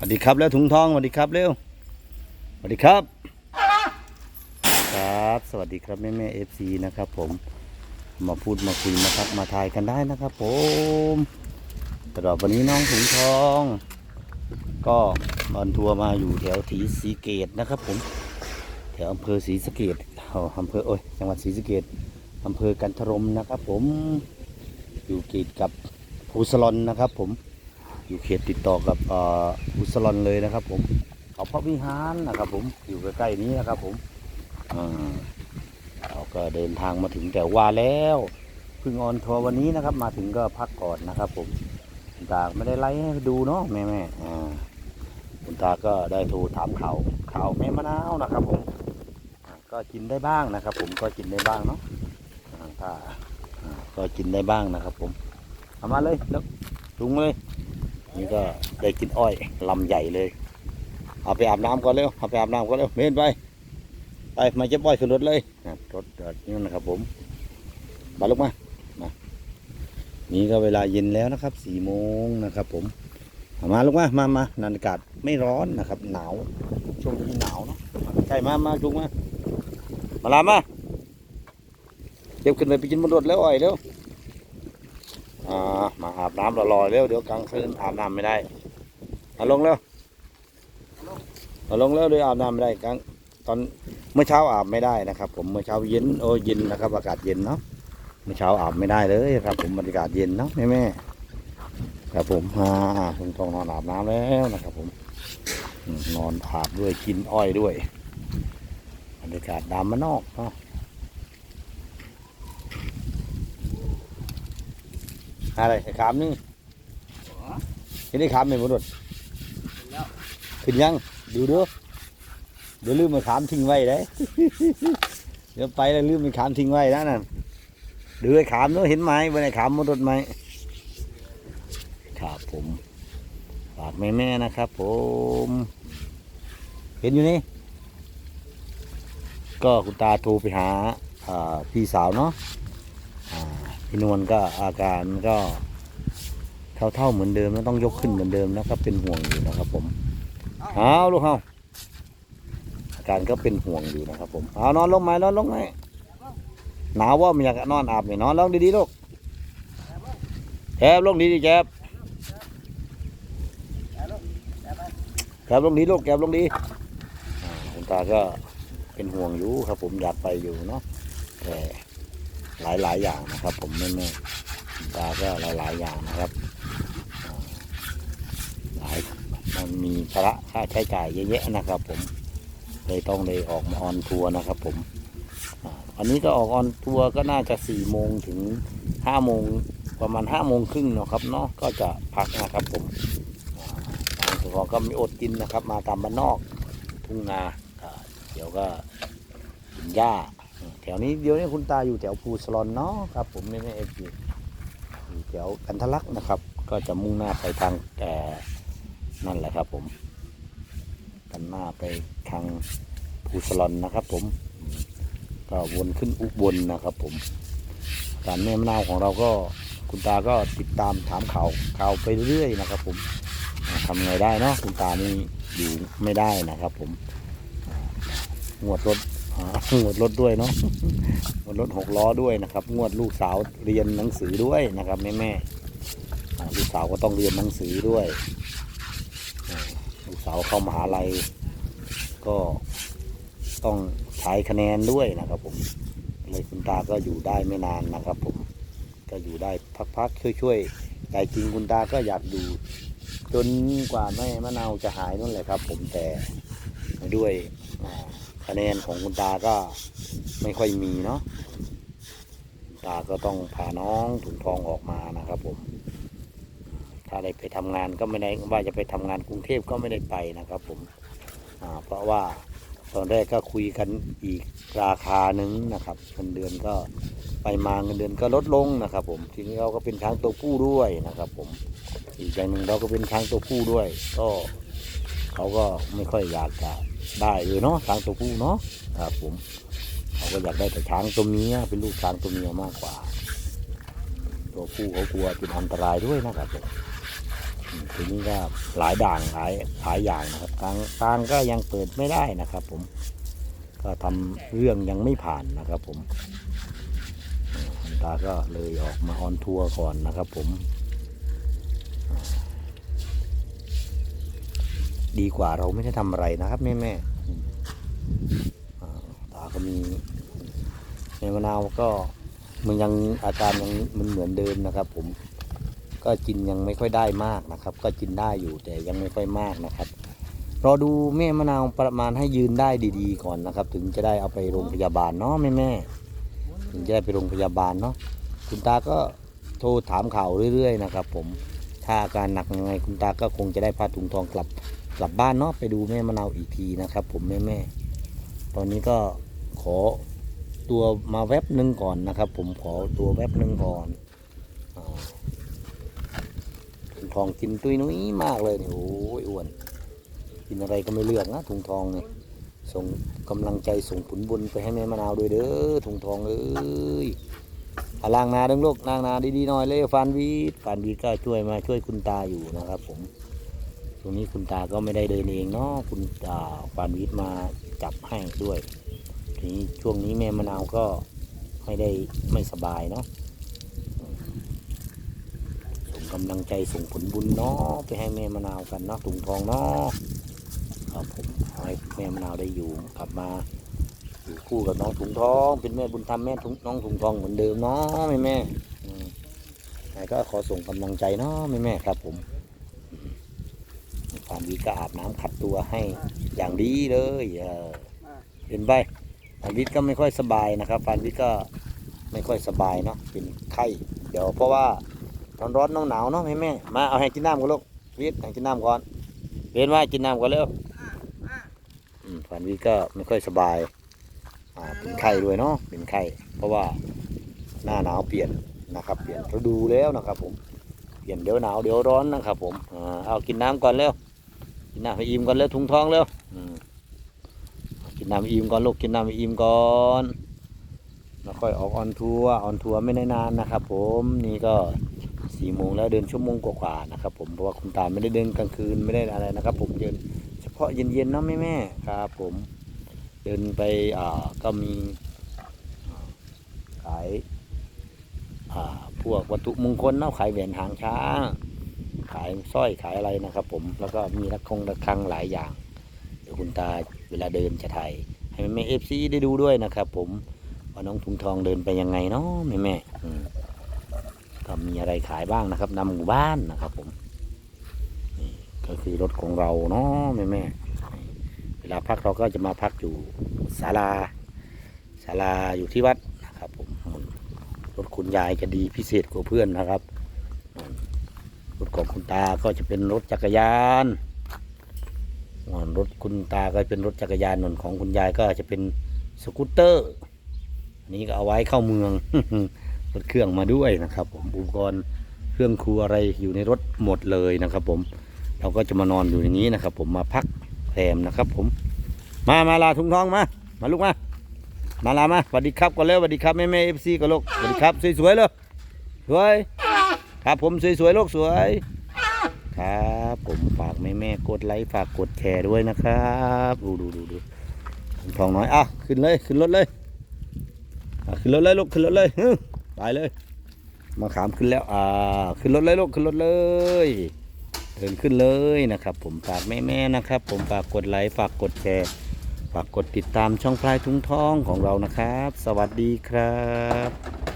สวัสดีครับแล้วถุงทองสวัสดีครับเร็วสวัสดีครับ ครับ สวัสดีครับแม่แม่เอฟซีนะครับผมมาพูดมาคุยมาทักมาทายกันได้นะครับ ผมตลอดวันนี้น้องถุงทอง ก็บอลทัวร์มาอยู่แถวถีสีเกตนะครับผมแถวอำเภอศรีสะเกดเออำเภอโอ้ยจังหวัดศรีสะเกดอำเภอกันทรมนะครับ ผมอยู่เกตกับภูสลอนนะครับ ผม อยู่เขตติดต่อกับอุสลอนเลยนะครับ ผมเขาพระวิหารนะครับ ผมอยู่ใกล้ๆนี้นะครับ ผมเราก็เดินทางมาถึงแต่ว่าแล้วเพิ่งออนทัวร์วันนี้นะครับ มาถึงก็พักก่อนนะครับ ผมคุณตาไม่ได้ไลฟ์ให้ดูเนาะแม่แม่คุณตาก็ได้โทรถามข่าวข่าวแม่มะนาวนะครับ ผมก็กินได้บ้างนะครับ ผมก็กินได้บ้างเนาะถ้าก็กินได้บ้างนะครับ ผมเอามาเลยแล้วลุงเลย นี่ก็ได้กินอ้อยลำใหญ่เลย เอาไปอาบน้ำก่อนเร็วเอาไปอาบน้ำก่อนเร็วเมนไปไปมาเจ็บอ้อยขึ้นรถเลยรถจอดนี่นะครับผมมาลุกมามานี่ก็เวลาเย็นแล้วนะครับสี่โมงนะครับ ผมมาลุกมามามานาฬิกาศไม่ร้อนนะครับ หนาวช่วงนี้หนาวเนาะใช่มามาลุกมามาลามาเก็บขึ้นไปไปกินบนรถแล้วอ้อยเร็ว อ่ามาอาบน้ำรอๆเร็วเดี๋ยวกลางคืนอาบน้ำไม่ได้เอาลงเร็วเอาลงเร็วเดี๋ยวอาบน้ำไม่ได้กลางตอนเมื่อเช้าอาบไม่ได้นะครับ ผมเมื่อเช้าเย็นโอ้เย็นนะครับ อากาศเย็นเนาะเมื่อเช้าอาบไม่ได้เลยครับ ผมบรรยากาศเย็นเนาะแม่แม่ๆครับผมอ่าคุณทองนอนอาบน้ำแล้วนะครับ ผมนอนอาบด้วยกินอ้อยด้วยบรรยากาศดำมานนอกเนาะ อะไรไอ้ขามนี่เห็นได้ขามไหมบุรุษขึ้นยังดูดูเดี๋ยวลืมมาขามทิ้งไว้ได้ เดี๋ยวไปแล้วลืมมาขามทิ้งไว้นะนั่นดูไอ้ขามนู้นเห็นไหมบนไอ้ขามบุรุษไหมครับผมฝากแม่แม่ๆนะครับ ผม เห็นอยู่นี่ ก็คุณตาโทรไปหาอ่าพี่สาวเนาะอ่า พี่นวลก็อาการก็เท่าเท่าๆเหมือนเดิมต้องยกขึ้นเหมือนเดิมนะครับเป็นห่วงอยู่นะครับ ผมเอาลูกเฮาอาการก็เป็นห่วงอยู่นะครับผมเอานอนลงไหมนอนลงไหมหนาวว่าม่อยากนอนอาบไม่นอนลงดีๆลูกแคบลงดีๆแคบแคบลงดีลูกแคบลงดีคุณตาก็เป็นห่วงอยู่ครับ ผมอยากไปอยู่เนาะแต่ หลายหลายอย่างนะครับ ผมแม่แม่ตาก็หลายหลายอย่างนะครับหลายมันมีภาระค่าใช้จ่ายเยอะแยะนะครับ ผมเลยต้องเลยออกมาออนทัวร์นะครับ ผมอันนี้ก็ออกออนทัวร์ก็น่าจะสี่โมงถึงห้าโมงประมาณห้าโมงครึ่งเนาะครับเนาะก็จะพักนะครับ ผมอ่างตัวก็มีอดกินนะครับ มาตามบ้านนอกทุ่งนาเดี๋ยวก็กินหญ้า ถวนี้เดี๋ยวนี้คุณตาอยู่แถวภูสลอนเนาะครับ ผมไม่ได้เอฟอยู่อยู่แถวกันทะลักนะครับ ก็จะมุ่งหน้าไปทางแต่นั่นแหละครับ ผมกันหน้าไปทางภูสลอนนะครับ ผมก็วนขึ้นอุบลนนะครับ ผมการแม่มะนาวของเราก็คุณตาก็ติดตามถามข่าวข่าวไปเรื่อยนะครับ ผมทำไงได้เนาะคุณตานี่อยู่ไม่ได้นะครับ ผมงวดรถ งวดรถด้วยเนาะงวดรถหกล้อด้วยนะครับ งวดลูกสาวเรียนหนังสือด้วยนะครับแม่แม่ลูกสาวก็ต้องเรียนหนังสือด้วย ลูกสาวเข้ามหาลัยก็ต้องใช้คะแนนด้วยนะครับผมเลยคุณตาก็อยู่ได้ไม่นานนะครับผมก็อยู่ได้พักๆช่วยๆใจจริงคุณตาก็อยากอยู่จนกว่าแม่มะนาวจะหายนั่นแหละครับ ผมแต่ด้วยอ่า คะแนนของคุณตาก็ไม่ค่อยมีเนาะตาก็ต้องพาน้องถุงทองออกมานะครับผมถ้าได้ไปทำงานก็ไม่ได้ว่าจะไปทำงานกรุงเทพก็ไม่ได้ไปนะครับผมเพราะว่าตอนแรกก็คุยกันอีกราคาหนึ่งนะครับเงินเดือนก็ไปมาเงินเดือนก็ลดลงนะครับ ผมทีนี้เราก็เป็นช้างตัวผู้ด้วยนะครับ ผมอีกอย่างหนึ่งเราก็เป็นช้างตัวผู้ด้วย ก็เขาก็ไม่ค่อยอยากจะ ได้เลยเนาะช้างตัวผู้เนาะครับผมเขาก็อยากได้แต่ช้างตัวเมียเป็นลูกช้างตัวเมียมากกว่า ตัวผู้เขากลัวเป็นอันตรายด้วยนะครับผมทีนี้ก็หลายด่างหลายหลายอย่างนะครับทางทางก็ยังเปิดไม่ได้นะครับ ผม ก็ทำเรื่องยังไม่ผ่านนะครับ ผมอ่าคุณตาก็เลยออกมาออนทัวร์ก่อนนะครับ ผม ดีกว่าเราไม่ได้ทำอะไรนะครับแม่แม่ตาก็มีในมะนาวก็มันยังอาการยังมันเหมือนเดิมนะครับ ผมก็กินยังไม่ค่อยได้มากนะครับ ก็กินได้อยู่แต่ยังไม่ค่อยมากนะครับรอดูแม่มะนาวประมาณให้ยืนได้ดีๆก่อนนะครับ ถึงจะได้เอาไปโรงพยาบาลเนาะแม่แม่ถึงจะได้ไปโรงพยาบาลเนาะคุณตาก็โทรถามข่าวเรื่อยๆนะครับ ผมถ้าอาการหนักยังไงคุณตาก็คงจะได้พาถุงทองกลับ กลับบ้านเนาะไปดูแม่มะนาวอีกทีนะครับ ผมแม่แม่ตอนนี้ก็ขอตัวมาแวบหนึ่งก่อนนะครับ ผมขอตัวแวบหนึ่งก่อนอาถุงทองกินตุ้ยนุ้ยมากเลยเนี่ยโอ้ยอ้วน กินอะไรก็ไม่เลือกนะถุงทองเนี่ยส่งกำลังใจส่งผลบุญไปให้แม่มะนาวด้วยเด้อถุงทองเอ้ยอาล่างนาด้งลูกนางนาดีๆหน่อยเลยฟานวีดฟานวีดก็ช่วยมาช่วยคุณตาอยู่นะครับผม ตรงนี้คุณตาก็ไม่ได้เดินเองเนาะคุณตาฟานวีดมาจับให้ด้วยทีนี้ช่วงนี้แม่มะนาวก็ไม่ได้ไม่สบายเนาะส่งกำลังใจส่งผลบุญเนาะไปให้แม่มะนาวกันเนาะถุงทองเนาะครับผมให้แม่มะนาวได้อยู่กลับมาอยู่คู่กับน้องถุงทอง เป็นแม่บุญธรรมแม่ถุงน้องถุงทองเหมือนเดิมเนาะแม่แม่อืมแต่ก็ขอส่งกำลังใจเนาะแม่แม่ครับผม วีก็อาบน้ำขัดตัวให้อย่างดีเลยเออเห็นไปฟานวีก็ไม่ค่อยสบายนะครับฟานวีก็ไม่ค่อยสบายเนาะเป็นไข้เดี๋ยวเพราะว่าร้อนร้อนๆหนาวเนาะแม่แม่มาเอาให้กินน้ำก่อนลูกวิทให้กินน้ำก่อนเรียนว่ากินน้ำก่อนเร็วอืมฝันวิทก็ไม่ค่อยสบายอ่าเป็นไข้ด้วยเนาะเป็นไข้เพราะว่าหน้าหนาวเปลี่ยนนะครับ เปลี่ยนฤดูแล้วนะครับผมเปลี่ยนเดี๋ยวหนาวเดี๋ยวร้อนนะครับผมเอากินน้ำก่อนเร็ว กินน้ำให้อิ่มก่อนเร็วถุงท้องเร็วอืมกินน้ำให้อิ่มก่อนลูกกินน้ำให้อิ่มก่อนแล้วค่อยออกออนทัวร์ออนทัวร์ไม่ได้นานนะครับ ผมนี่ก็สี่โมงแล้วเดินชั่วโมงกว่าๆนะครับ ผมเพราะว่าคุณตาไม่ได้เดินกลางคืนไม่ได้อะไรนะครับ ผมเดินเฉพาะเย็นๆเนาะแม่แม่ๆครับ ผมเดินไปอ่าก็มีอ่าขายอ่าพวกวัตถุมงคลเนาะขายแหวนหางช้าง ขายสร้อยขายอะไรนะครับ ผมแล้วก็มีระคงระฆังหลายอย่าง เดี๋ยวคุณตาเวลาเดินจะถ่ายให้แม่เอฟซีได้ดูด้วยนะครับ ผมว่าน้องถุงทองเดินไปยังไงเนาะแม่แม่ก็มีอะไรขายบ้างนะครับนำหมู่บ้านนะครับ ผมนี่ก็คือรถของเราเนาะแม่แม่เวลาพักเราก็จะมาพักอยู่ศาลาศาลาอยู่ที่วัดนะครับ ผมรถคุณยายจะดีพิเศษกว่าเพื่อนนะครับ รถของคุณตาก็จะเป็นรถจักรยานรถคุณตาก็เป็นรถจักรยานส่วนของคุณยายก็จะเป็นสกูตเตอร์อันนี้ก็เอาไว้เข้าเมืองรถเครื่องมาด้วยนะครับ ผมอุปกรณ์เครื่องครัวอะไรอยู่ในรถหมดเลยนะครับ ผมเราก็จะมานอนอยู่อย่างนี้นะครับ ผมมาพักแรมนะครับ ผม มามาลาทุ่งทองมามาลูกมามาลามาสวัสดีครับก่อนเร็วสวัสดีครับแม่แม่เอฟซีก่อนลูกสวัสดีครับสวยๆเลยสวย ครับผมสวยๆลูกสวย ครับผมฝากแม่แม่ๆกดไลค์ฝากกดแชร์ด้วยนะครับดูดูดูดูทองน้อยอะขึ้นเลยขึ้นรถเลยขึ้นรถเลยลูกขึ้นรถเลยฮึไปเลยมาขามขึ้นแล้วอ่าขึ้นรถเลยลูกขึ้นรถเลยเดินขึ้นเลยนะครับ ผมฝากแม่ๆนะครับ ผมฝากกดไลค์ฝากกดแชร์ฝากกดติดตามช่องพลายทุงทองของเรานะครับ สวัสดีครับ